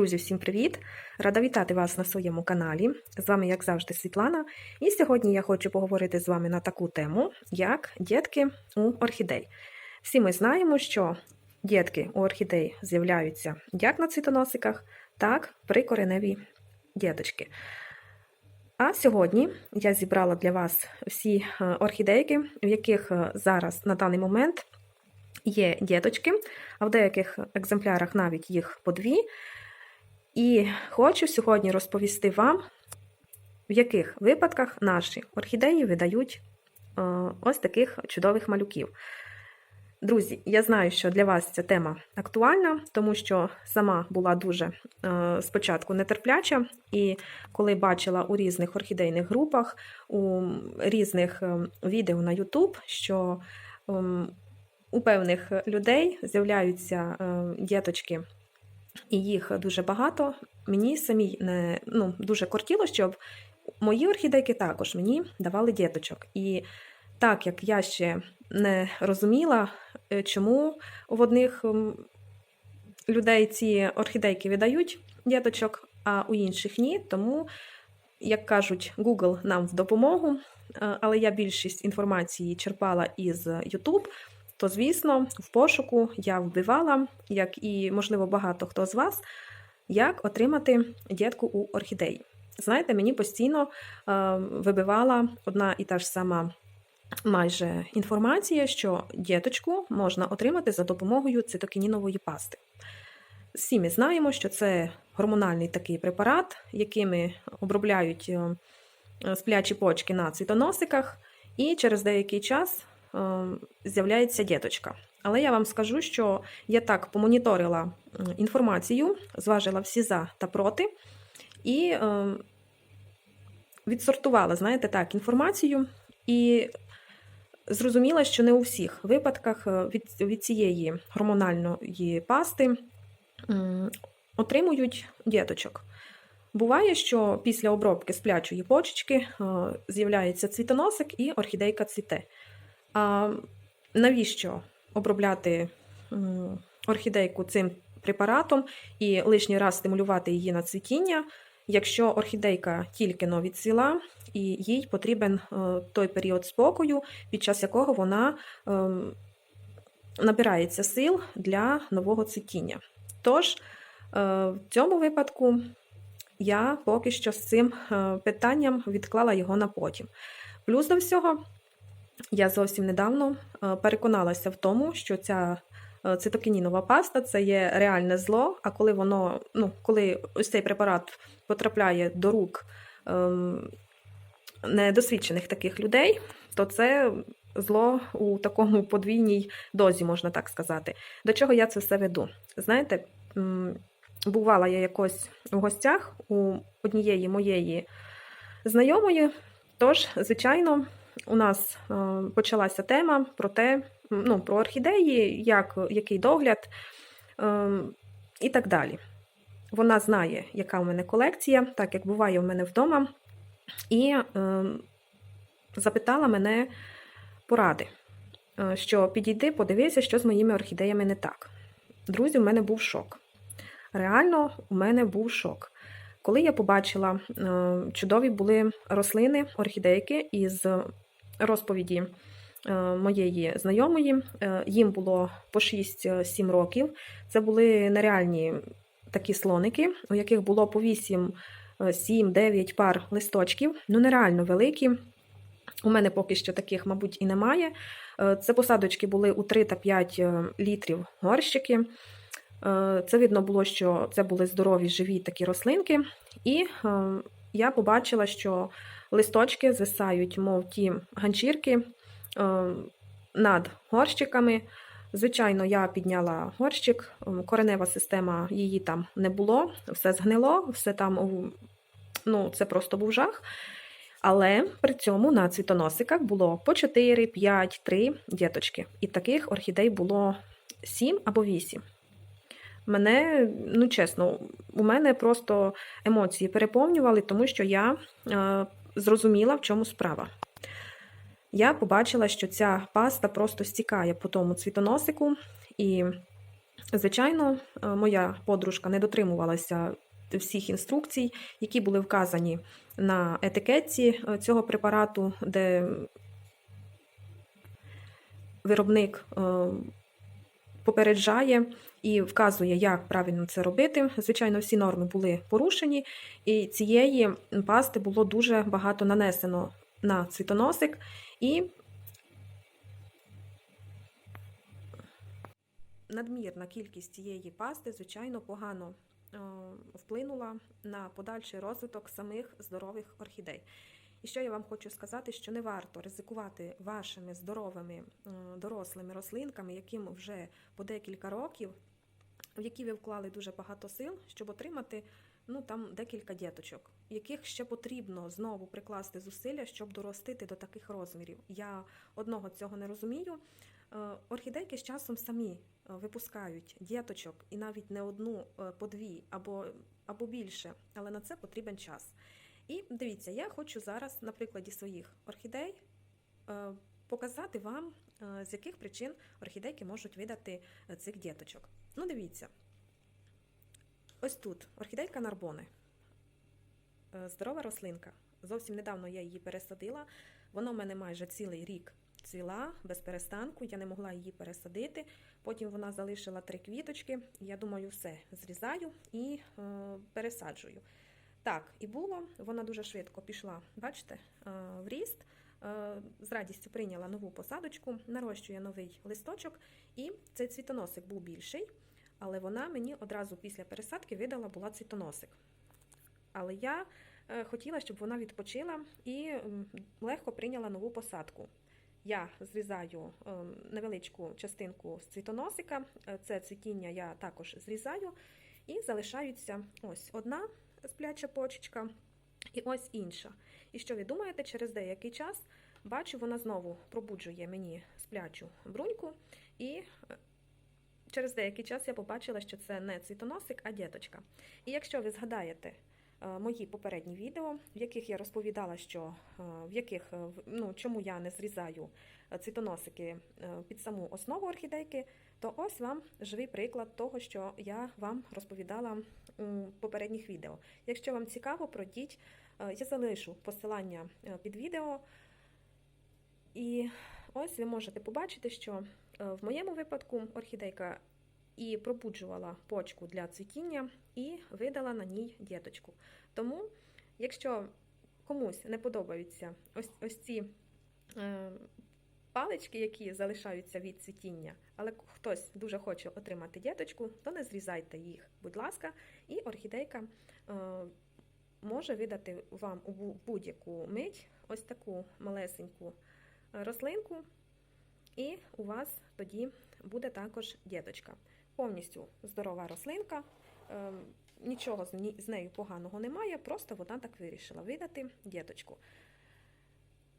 Друзі, всім привіт! Рада вітати вас на своєму каналі. З вами, як завжди, Світлана. І сьогодні я хочу поговорити з вами на таку тему, як дітки у орхідей. Всі ми знаємо, що дітки у орхідей з'являються як на цвітоносиках, так і при кореневій діточки. А сьогодні я зібрала для вас всі е, орхідейки, в яких е, зараз на даний момент є діточки, а в деяких екземплярах навіть їх по дві. І хочу сьогодні розповісти вам, в яких випадках наші орхідеї видають е, ось таких чудових малюків. Друзі, я знаю, що для вас ця тема актуальна, тому що сама була дуже е, спочатку нетерпляча, і коли бачила у різних орхідейних групах, у різних е, відео на YouTube, що е, у певних людей з'являються діточки і їх дуже багато. Мені самій не ну, дуже кортіло, щоб мої орхідейки також мені давали діточок. І так як я ще не розуміла, е, чому в одних людей ці орхідейки видають діточок, а у інших ні. Тому, як кажуть, Google нам в допомогу, е, але я більшість інформації черпала із YouTube то, звісно, в пошуку я вбивала, як і, можливо, багато хто з вас, як отримати дітку у орхідеї. Знаєте, мені постійно е, вибивала одна і та ж сама майже інформація, що діточку можна отримати за допомогою цитокінінової пасти. Всі ми знаємо, що це гормональний такий препарат, якими обробляють е, сплячі почки на цвітоносиках, і через деякий час з'являється діточка. Але я вам скажу, що я так помоніторила інформацію, зважила всі за та проти, і е, відсортувала, знаєте, так, інформацію, і зрозуміла, що не у всіх випадках е, від, від цієї гормональної пасти отримують діточок. Буває, що після обробки сплячої почечки з'являється цвітоносик і орхідейка цвіте. А навіщо обробляти орхідейку цим препаратом і лишній раз стимулювати її на цвітіння, якщо орхідейка тільки но відцвіла, і їй потрібен е, той період спокою, під час якого вона ем, набирається сил для нового цвітіння. Тож, е, в цьому випадку я поки що з цим е, питанням відклала його на потім. Плюс до всього. Я зовсім недавно е, переконалася в тому, що ця е, цитокінінова паста це є реальне зло. А коли воно, ну, коли ось цей препарат потрапляє до рук ем, недосвідчених таких людей, то це зло у такому подвійній дозі, можна так сказати. До чого я це все веду? Знаєте, бувала я якось в гостях у однієї моєї знайомої, тож, звичайно у нас е, почалася тема про те, ну, про орхідеї, як, який догляд е, і так далі. Вона знає, яка у мене колекція, так як буває у мене вдома, і е, запитала мене поради, що підійди, подивися, що з моїми орхідеями не так. Друзі, у мене був шок. Реально, у мене був шок. Коли я побачила, чудові були рослини, орхідейки із розповіді е, моєї знайомої. Е, їм було по 6-7 років. Це були нереальні такі слоники, у яких було по 8, 7, 9 пар листочків, ну нереально великі. У мене поки що таких, мабуть, і немає. Е, це посадочки були у 3 та 5 літрів горщики. Це видно було, що це були здорові живі такі рослинки. І я побачила, що листочки звисають, мов ті ганчірки е, над горщиками. Звичайно, я підняла горщик, е, коренева система її там не було, все згнило, все там, ну, це просто був жах. Але при цьому на цвітоносиках було по 4, 5, 3 діточки. І таких орхідей було 7 або 8. Мене, ну чесно, у мене просто емоції переповнювали, тому що я е, зрозуміла, в чому справа. Я побачила, що ця паста просто стікає по тому цвітоносику, і Звичайно, е, моя подружка не дотримувалася всіх інструкцій, які були вказані на етикетці е, цього препарату, де виробник е, попереджає і вказує, як правильно це робити. Звичайно, всі норми були порушені, і цієї пасти було дуже багато нанесено на цвітоносик. І надмірна кількість цієї пасти, звичайно, погано е, вплинула на подальший розвиток самих здорових орхідей. І що я вам хочу сказати, що не варто ризикувати вашими здоровими дорослими рослинками, яким вже по декілька років, в які ви вклали дуже багато сил, щоб отримати ну там декілька діточок, яких ще потрібно знову прикласти зусилля, щоб доростити до таких розмірів. Я одного цього не розумію. Е, Орхідейки з часом самі е, випускають діточок і навіть не одну е, по дві або, або більше, але на це потрібен час. І дивіться, я хочу зараз на прикладі своїх орхідей е, показати вам, е, з яких причин орхідейки можуть видати е, цих діточок. Ну, дивіться. Ось тут орхідейка Нарбони. Здорова рослинка. Зовсім недавно я її пересадила. Вона в мене майже цілий рік цвіла без перестанку. Я не могла її пересадити. Потім вона залишила три квіточки. Я думаю, все зрізаю і пересаджую. Так, і було. Вона дуже швидко пішла, бачите, е, в ріст. Е, З радістю прийняла нову посадочку, нарощує новий листочок, і цей цвітоносик був більший, але вона мені одразу після пересадки видала була цвітоносик. Але я е, хотіла, щоб вона відпочила і легко прийняла нову посадку. Я зрізаю невеличку частинку з цвітоносика, це цвітіння я також зрізаю, і залишаються ось одна спляча почечка і ось інша. І що ви думаєте, через деякий час бачу, вона знову пробуджує мені сплячу бруньку, і е, через деякий час я побачила, що це не цвітоносик, а діточка. І якщо ви згадаєте е, мої попередні відео, в яких я розповідала, що е, в яких ну, чому я не зрізаю цвітоносики під саму основу орхідейки, то ось вам живий приклад того, що я вам розповідала попередніх відео. Якщо вам цікаво, пройдіть. Е, Я залишу посилання е, під відео. І ось ви можете побачити, що е, в моєму випадку орхідейка і пробуджувала почку для цвітіння, і видала на ній діточку. Тому, якщо комусь не подобаються ось, ось ці е, палички, які залишаються від цвітіння, але хтось дуже хоче отримати діточку, то не зрізайте їх, будь ласка, і орхідейка е, може видати вам у будь-яку мить ось таку малесеньку е, рослинку, і у вас тоді буде також діточка. Повністю здорова рослинка, е, нічого з нею поганого немає, просто вона так вирішила видати діточку.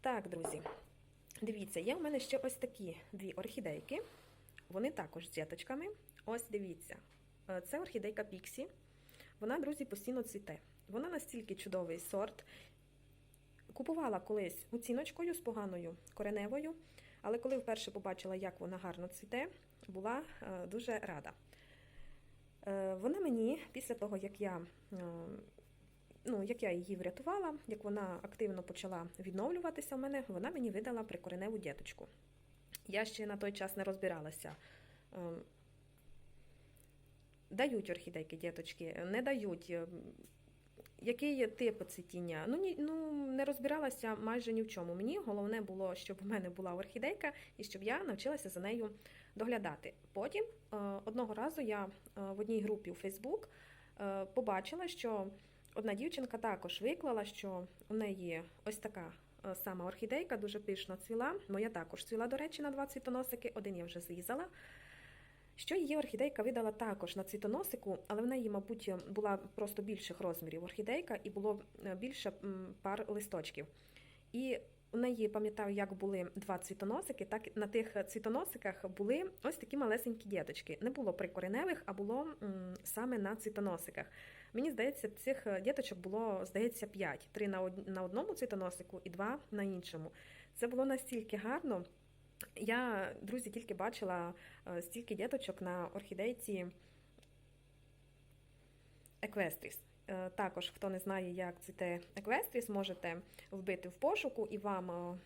Так, друзі, дивіться, є в мене ще ось такі дві орхідейки. Вони також з діточками. Ось дивіться, е, це орхідейка Піксі. Вона, друзі, постійно цвіте. Вона настільки чудовий сорт. Купувала колись оціночкою з поганою кореневою, але коли вперше побачила, як вона гарно цвіте, була е, дуже рада. Е, Вона мені після того, як я, ну, як я її врятувала, як вона активно почала відновлюватися в мене, вона мені видала прикореневу діточку. Я ще на той час не розбиралася. е, Дають орхідейки діточки, не дають. е, Який тип цвітіння? Ну, ні, ну не розбиралася майже ні в чому. Мені головне було, щоб у мене була орхідейка і щоб я навчилася за нею доглядати. Потім е, одного разу я е, в одній групі у Фейсбук е, побачила, що одна дівчинка також виклала, що у неї ось така сама орхідейка, дуже пишно цвіла. Моя також цвіла, до речі, на два цвітоносики. Один я вже зрізала. Що її орхідейка видала також на цвітоносику, але в неї, мабуть, була просто більших розмірів орхідейка і було е, більше пар листочків. І у неї, пам'ятаю, як були два цвітоносики, так на тих цвітоносиках були ось такі малесенькі діточки. Не було прикореневих, а було саме на цвітоносиках. Мені здається, цих е, діточок було, здається, п'ять: три на од- на одному цвітоносику і два на іншому. Це було настільки гарно. Я, друзі, тільки бачила е, стільки діточок на орхідейці Еквестріс. Також, хто не знає, як цвіте Еквестріс, можете вбити в пошуку і вам е,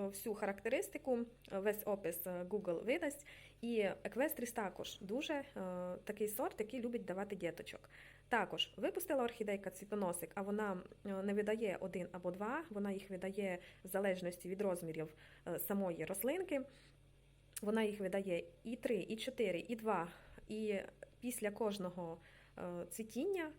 всю характеристику, весь опис Google видасть. І Еквестріс також дуже такий сорт, який любить давати діточок. Також випустила орхідейка цвітоносик, а вона е, не видає один або два, вона їх видає в залежності від розмірів е, самої рослинки. Вона їх видає і 3, і 4, і 2. І після кожного е, цвітіння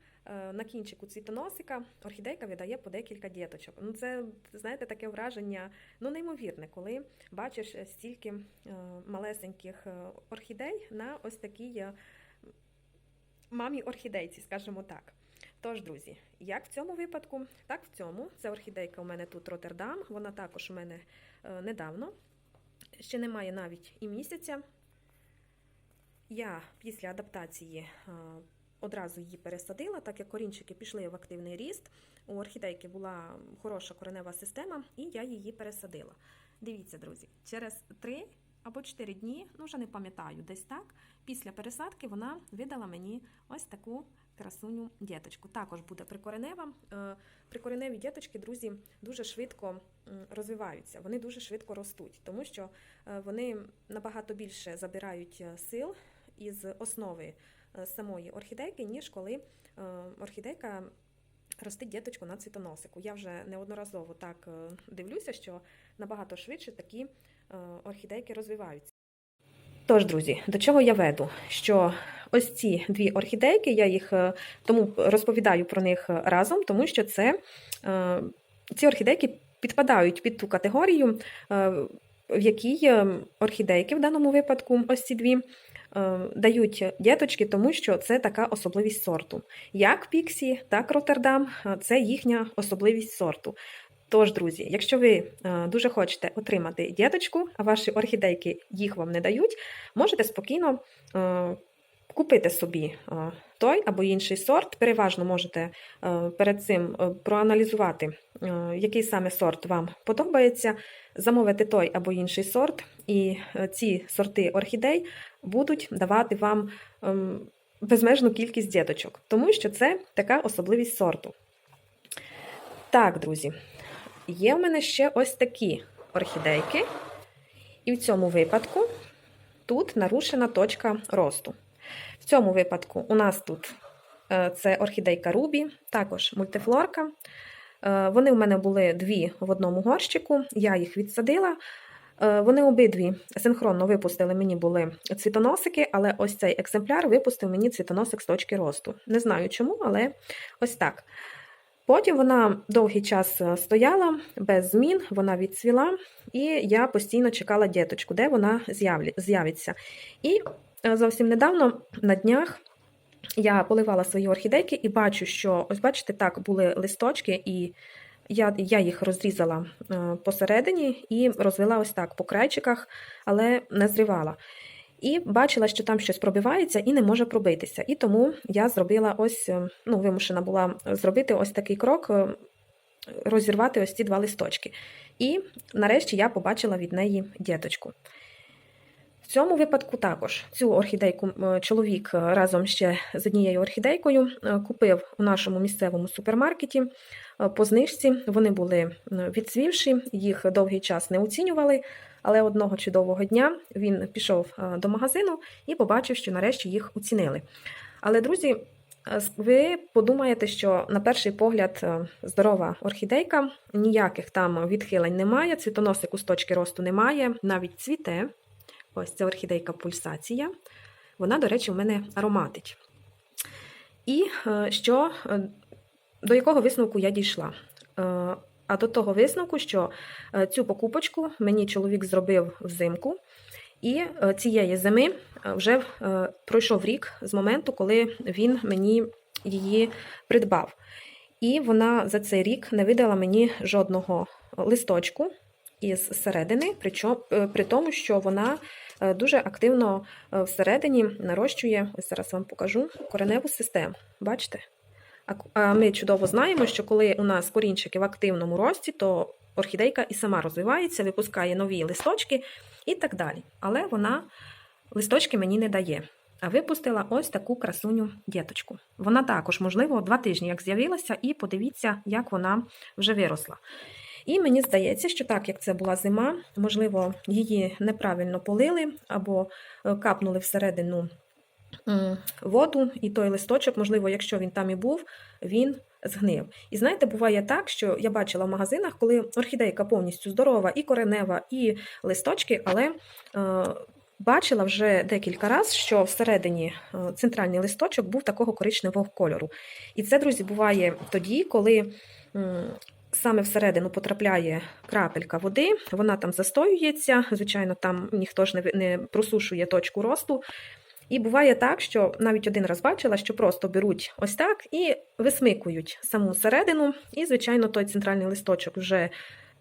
на кінчику цвітоносика орхідейка видає по декілька діточок. Ну, це, знаєте, таке враження ну, неймовірне, коли бачиш стільки малесеньких орхідей на ось такій мамі орхідейці, скажімо так. Тож, друзі, як в цьому випадку, так в цьому. Це орхідейка у мене тут Роттердам, вона також у мене е, недавно, ще немає навіть і місяця. Я після адаптації е, одразу її пересадила, так як корінчики пішли в активний ріст. У орхідейки була хороша коренева система, і я її пересадила. Дивіться, друзі, через 3 або 4 дні, ну вже не пам'ятаю, десь так. Після пересадки вона видала мені ось таку красуню діточку. Також буде прикоренева. Е, Прикореневі діточки, друзі, дуже швидко розвиваються, вони дуже швидко ростуть, тому що е, вони набагато більше забирають е, сил із основи самої орхідейки, ніж коли орхідейка ростить діточку на цвітоносику. Я вже неодноразово так дивлюся, що набагато швидше такі орхідейки розвиваються. Тож, друзі, до чого я веду? Що ось ці дві орхідейки, я їх е, тому розповідаю про них разом, тому що це е, ці орхідейки підпадають під ту категорію, е, в якій е, орхідейки в даному випадку, ось ці дві, е, дають діточки, тому що це така особливість сорту. Як Піксі, так Роттердам е, це їхня особливість сорту. Тож, друзі, якщо ви е, дуже хочете отримати діточку, а ваші орхідейки їх вам не дають, можете спокійно е, купити собі е, той або інший сорт. Переважно можете перед цим проаналізувати, який саме сорт вам подобається, замовити той або інший сорт, і ці сорти орхідей будуть давати вам ем, безмежну кількість діточок, тому що це така особливість сорту. Так, друзі, є в мене ще ось такі орхідейки, і в цьому випадку тут нарушена точка росту. В цьому випадку у нас тут е, це орхідейка Рубі, також мультифлорка. Е, Вони в мене були дві в одному горщику, я їх відсадила. Е, Вони обидві синхронно випустили мені були цвітоносики, але ось цей екземпляр випустив мені цвітоносик з точки росту. Не знаю чому, але ось так. Потім вона довгий час е, стояла без змін, вона відцвіла, і я постійно чекала діточку, де вона з'явиться. І е, зовсім недавно на днях я поливала свої орхідейки і бачу, що ось бачите, так були листочки, і я, я їх розрізала е, посередині і розвела ось так по крайчиках, але не зривала. І бачила, що там щось пробивається і не може пробитися. І тому я зробила ось, е, ну, вимушена була зробити ось такий крок, е, розірвати ось ці два листочки. І нарешті я побачила від неї діточку. В цьому випадку також цю орхідейку е, чоловік е, разом ще з однією орхідейкою е, купив у нашому місцевому супермаркеті по знижці. Вони були відцвівші, їх довгий час не оцінювали, але одного чудового дня він пішов е, до магазину і побачив, що нарешті їх оцінили. Але, друзі, е, ви подумаєте, що на перший погляд е, здорова орхідейка, ніяких там відхилень немає, цвітоносику з точки росту немає, навіть цвіте. Ось це орхідейка пульсація. Вона, до речі, в мене ароматить. І що, до якого висновку я дійшла? А до того висновку, що е, цю покупочку мені чоловік зробив взимку, і е, цієї зими е, вже пройшов рік з моменту, коли він мені її придбав. І вона за цей рік не видала мені жодного листочку із середини, при тому, що вона дуже активно всередині нарощує, ось зараз вам покажу, кореневу систему. Бачите? А ми чудово знаємо, що коли у нас корінчики в активному рості, то орхідейка і сама розвивається, випускає нові листочки і так далі. Але вона листочки мені не дає. А випустила ось таку красуню діточку. Вона також, можливо, два тижні як з'явилася, і подивіться, як вона вже виросла. І мені здається, що так як це була зима, можливо, її неправильно полили або е, капнули всередину воду, і той листочок, можливо, якщо він там і був, він згнив. І знаєте, буває так, що я бачила в магазинах, коли орхідейка повністю здорова, і коренева, і листочки, але е, бачила вже декілька разів, що всередині е, центральний листочок був такого коричневого кольору. І це, друзі, буває тоді, коли. Саме всередину потрапляє крапелька води, вона там застоюється. Звичайно, там ніхто ж не просушує точку росту. І буває так, що навіть один раз бачила, що просто беруть ось так і висмикують саму середину, і, звичайно, той центральний листочок вже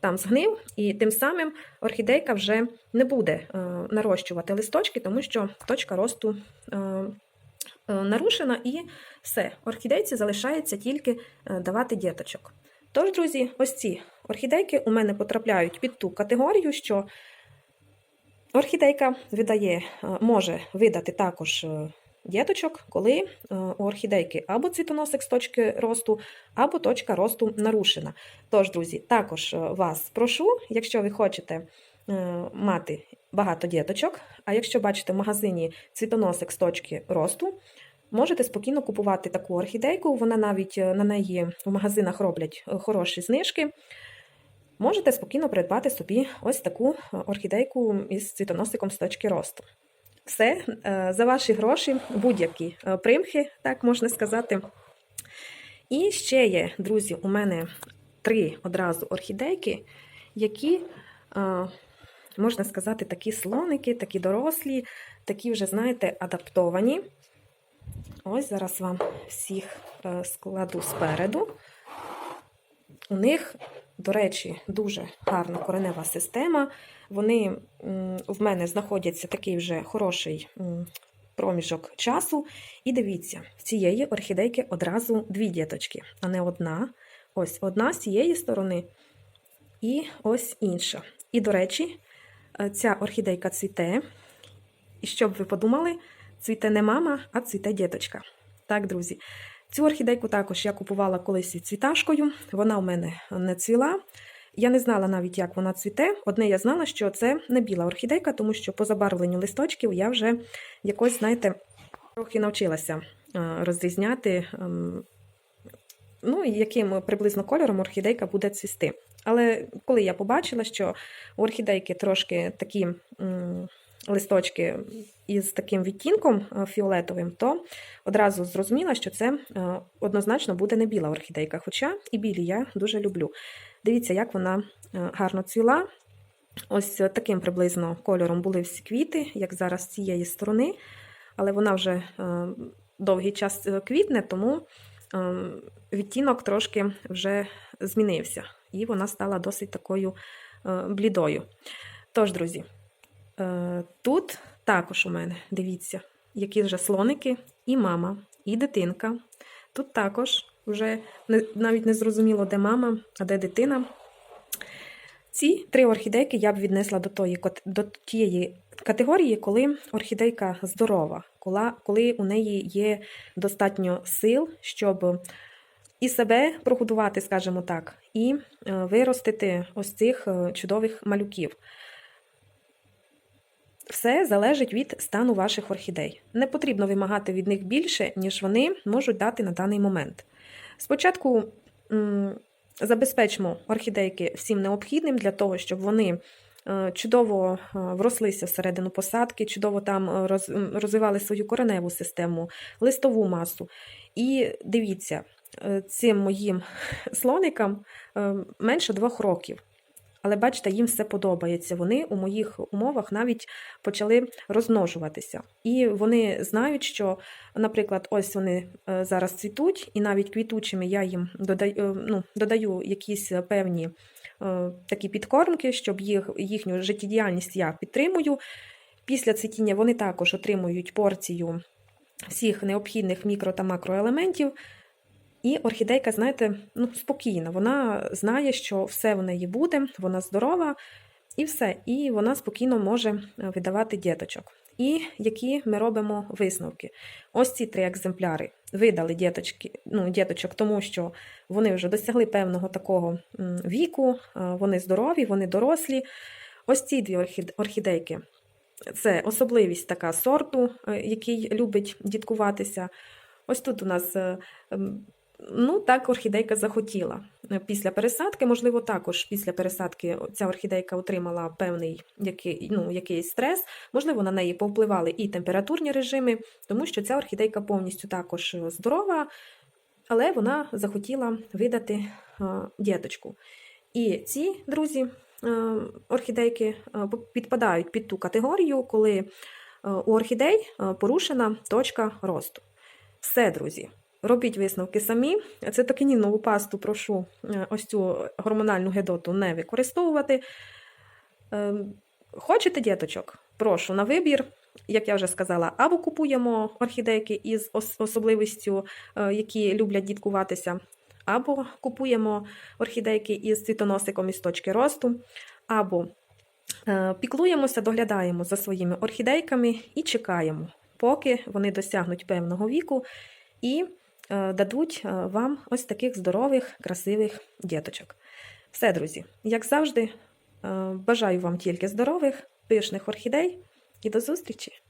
там згнив, і тим самим орхідейка вже не буде е, нарощувати листочки, тому що точка росту е, е, нарушена, і все, орхідейці залишається тільки давати діточок. Тож, друзі, ось ці орхідейки у мене потрапляють під ту категорію, що орхідейка видає, е, може видати також е, діточок, коли е, у орхідейки або цвітоносик з точки росту, або точка росту нарушена. Тож, друзі, також вас прошу, якщо ви хочете мати багато діточок, а якщо бачите в магазині цвітоносик з точки росту, можете спокійно купувати таку орхідейку. Вона навіть на неї в магазинах роблять хороші знижки. Можете спокійно придбати собі ось таку е, орхідейку із цвітоносиком з точки росту. Все е, за ваші гроші, будь-які е, примхи, так можна сказати. І ще є, друзі, у мене три одразу орхідейки, які, можна сказати, такі слоники, такі дорослі, такі вже, знаєте, адаптовані. Ось зараз вам всіх складу спереду. У них, до речі, дуже гарна коренева система. Вони в мене знаходяться такий вже хороший проміжок часу. І дивіться, в цієї орхідейки одразу дві діточки, а не одна. Ось одна з цієї сторони, і ось інша. І, до речі, е, ця орхідейка цвіте. І щоб ви подумали, цвіте не мама, а цвіте діточка. Так, друзі. Цю орхідейку також я купувала колись із цвіташкою. Вона у мене не цвіла. Я не знала навіть, як вона цвіте. Одне я знала, що це не біла орхідейка, тому що по забарвленню листочків я вже якось, знаєте, трохи навчилася е, розрізняти, ем, ну, яким приблизно кольором орхідейка буде цвісти. Але коли я побачила, що у орхідейки трошки такі листочки із таким відтінком е, фіолетовим, то одразу зрозуміла, що це е, однозначно буде не біла орхідейка. Хоча і білі я дуже люблю. Дивіться, як вона е, гарно цвіла. Ось таким приблизно кольором були всі квіти, як зараз з цієї сторони, але вона вже довгий час квітне, тому відтінок трошки вже змінився, і вона стала досить такою блідою. Тож, друзі, тут також у мене, дивіться, які вже слоники, і мама, і дитинка. Тут також вже навіть не зрозуміло, де мама, а де дитина. Ці три орхідейки я б віднесла до, тої, до тієї категорії, коли орхідейка здорова, коли, коли у неї є достатньо сил, щоб і себе прогодувати, скажімо так, і е, виростити ось цих е, чудових малюків. Все залежить від стану ваших орхідей. Не потрібно вимагати від них більше, ніж вони можуть дати на даний момент. Спочатку забезпечимо орхідейки всім необхідним для того, щоб вони е, чудово е, врослися всередину посадки, чудово там е, розвивали свою кореневу систему, листову масу. І дивіться, цим моїм слоникам менше двох років. Але бачите, їм все подобається. Вони у моїх умовах навіть почали розмножуватися. І вони знають, що, наприклад, ось вони е, зараз цвітуть, і навіть квітучими я їм додаю, е, ну, додаю якісь певні е, такі підкормки, щоб їх, їхню життєдіяльність я підтримую. Після цвітіння вони також отримують порцію всіх необхідних мікро та макроелементів. І орхідейка, знаєте, ну, спокійна. Вона знає, що все в неї буде, вона здорова, і все. І вона спокійно може е, видавати діточок. І які ми робимо висновки? Ось ці три екземпляри видали діточки, ну, діточок, тому що вони вже досягли певного такого віку, е, вони здорові, вони дорослі. Ось ці дві орхідейки це особливість така сорту, е, який любить діткуватися. Ось тут у нас, ну так, орхідейка захотіла. Е, Після пересадки, можливо, також після пересадки ця орхідейка отримала певний який, ну, якийсь стрес. Можливо, на неї повпливали і температурні режими, тому що ця орхідейка повністю також е, здорова, але вона захотіла видати е, діточку. І ці друзі, орхідейки підпадають під ту категорію, коли у орхідей порушена точка росту. Все, друзі, робіть висновки самі. Цитокінінову пасту прошу е, ось цю гормональну гедоту не використовувати. Е, Хочете діточок? Прошу на вибір. Як я вже сказала, або купуємо орхідейки із особливістю, е, які люблять діткуватися, або купуємо орхідейки із цвітоносиком із точки росту, або е, піклуємося, доглядаємо за своїми орхідейками і чекаємо, поки вони досягнуть певного віку і дадуть е, вам ось таких здорових, красивих діточок. Все, друзі, як завжди, е, бажаю вам тільки здорових, пишних орхідей і до зустрічі!